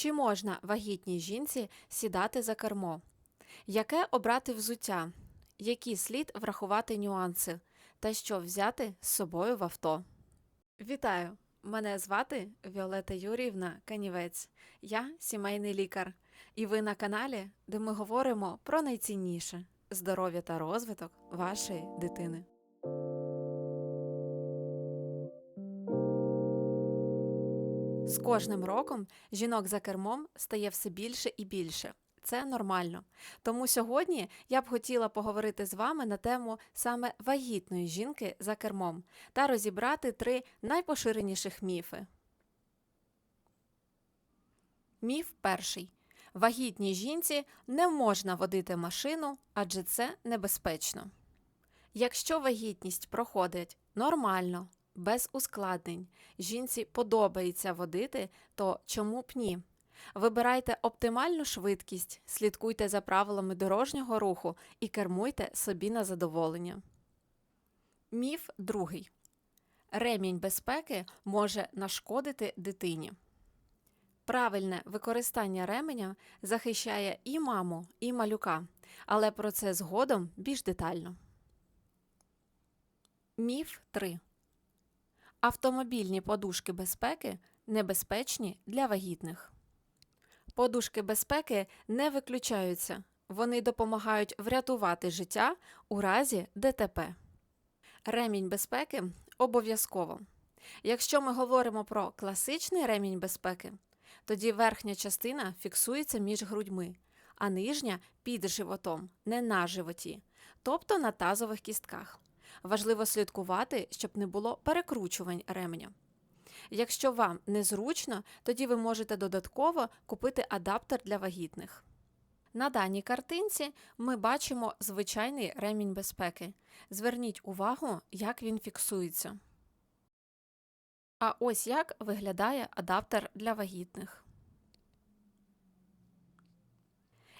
Чи можна вагітній жінці сідати за кермо? Яке обрати взуття? Які слід врахувати нюанси? Та що взяти з собою в авто? Вітаю! Мене звати Віолета Юріївна Канівець. Я сімейний лікар. І ви на каналі, де ми говоримо про найцінніше здоров'я та розвиток вашої дитини. Кожним роком жінок за кермом стає все більше і більше. Це нормально. Тому сьогодні я б хотіла поговорити з вами на тему саме вагітної жінки за кермом та розібрати три найпоширеніших міфи. Міф перший. Вагітній жінці не можна водити машину, адже це небезпечно. Якщо вагітність проходить нормально, без ускладнень, жінці подобається водити, то чому б ні? Вибирайте оптимальну швидкість, слідкуйте за правилами дорожнього руху і кермуйте собі на задоволення. Міф другий. Ремінь безпеки може нашкодити дитині. Правильне використання ременя захищає і маму, і малюка, але про це згодом більш детально. Міф 3. Автомобільні подушки безпеки небезпечні для вагітних. Подушки безпеки не виключаються. Вони допомагають врятувати життя у разі ДТП. Ремінь безпеки обов'язково. Якщо ми говоримо про класичний ремінь безпеки, тоді верхня частина фіксується між грудьми, а нижня під животом, не на животі, тобто на тазових кістках. Важливо слідкувати, щоб не було перекручувань ременя. Якщо вам незручно, тоді ви можете додатково купити адаптер для вагітних. На даній картинці ми бачимо звичайний ремінь безпеки. Зверніть увагу, як він фіксується. А ось як виглядає адаптер для вагітних.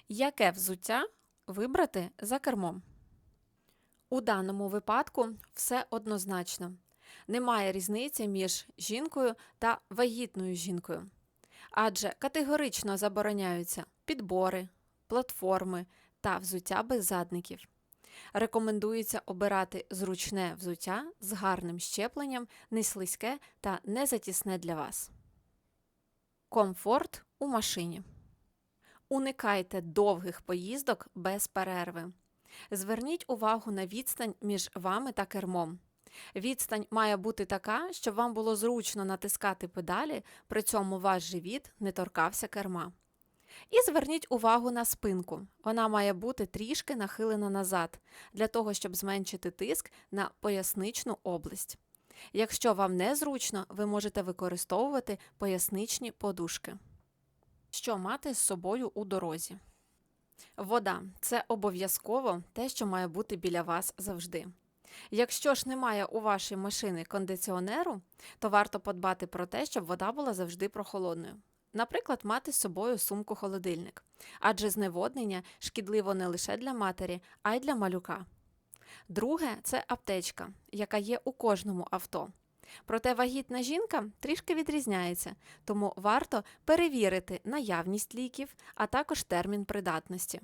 Яке взуття вибрати за кермом? У даному випадку все однозначно. Немає різниці між жінкою та вагітною жінкою, адже категорично забороняються підбори, платформи та взуття без задників. Рекомендується обирати зручне взуття з гарним щепленням, не слизьке та не затісне для вас. Комфорт у машині. Уникайте довгих поїздок без перерви. Зверніть увагу на відстань між вами та кермом. Відстань має бути така, щоб вам було зручно натискати педалі, при цьому ваш живіт не торкався керма. І зверніть увагу на спинку. Вона має бути трішки нахилена назад, для того, щоб зменшити тиск на поясничну область. Якщо вам незручно, ви можете використовувати поясничні подушки. Що мати з собою у дорозі? Вода це обов'язково те, що має бути біля вас завжди. Якщо ж немає у вашій машини кондиціонеру, то варто подбати про те, щоб вода була завжди прохолодною. Наприклад, мати з собою сумку-холодильник, адже зневоднення шкідливо не лише для матері, а й для малюка. Друге це аптечка, яка є у кожному авто. Проте вагітна жінка трішки відрізняється, тому варто перевірити наявність ліків, а також термін придатності.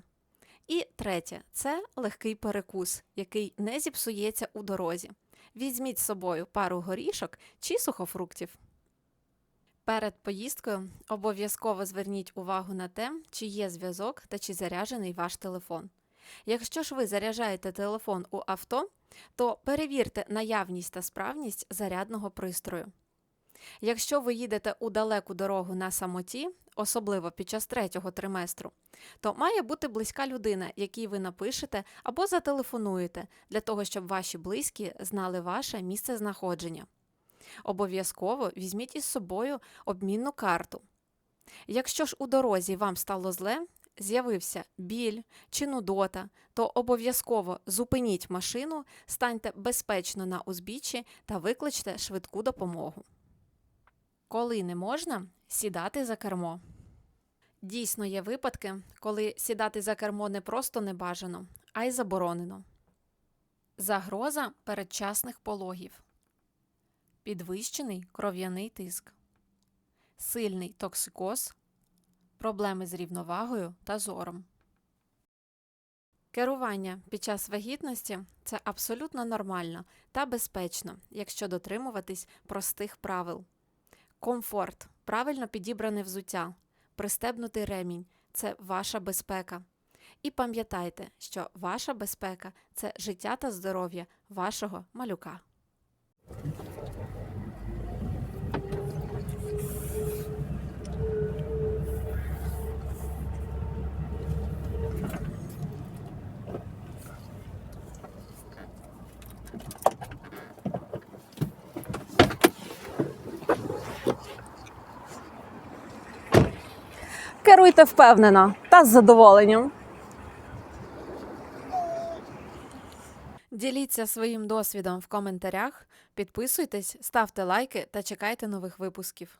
І третє це легкий перекус, який не зіпсується у дорозі. Візьміть з собою пару горішок чи сухофруктів. Перед поїздкою обов'язково зверніть увагу на те, чи є зв'язок та чи заряджений ваш телефон. Якщо ж ви заряджаєте телефон у авто, то перевірте наявність та справність зарядного пристрою. Якщо ви їдете у далеку дорогу на самоті, особливо під час третього триместру, то має бути близька людина, якій ви напишете або зателефонуєте для того, щоб ваші близькі знали ваше місце знаходження. Обов'язково візьміть із собою обмінну карту. Якщо ж у дорозі вам стало зле, з'явився біль чи нудота, то обов'язково зупиніть машину, станьте безпечно на узбіччі та викличте швидку допомогу. Коли не можна сідати за кермо. Дійсно є випадки, коли сідати за кермо не просто не бажано, а й заборонено. Загроза передчасних пологів, підвищений кров'яний тиск, сильний токсикоз, проблеми з рівновагою та зором. Керування під час вагітності це абсолютно нормально та безпечно, якщо дотримуватись простих правил. Комфорт, правильно підібране взуття, пристебнутий ремінь це ваша безпека. І пам'ятайте, що ваша безпека це життя та здоров'я вашого малюка. Керуйте впевнена та з задоволенням. Діліться своїм досвідом в коментарях, підписуйтесь, ставте лайки та чекайте нових випусків.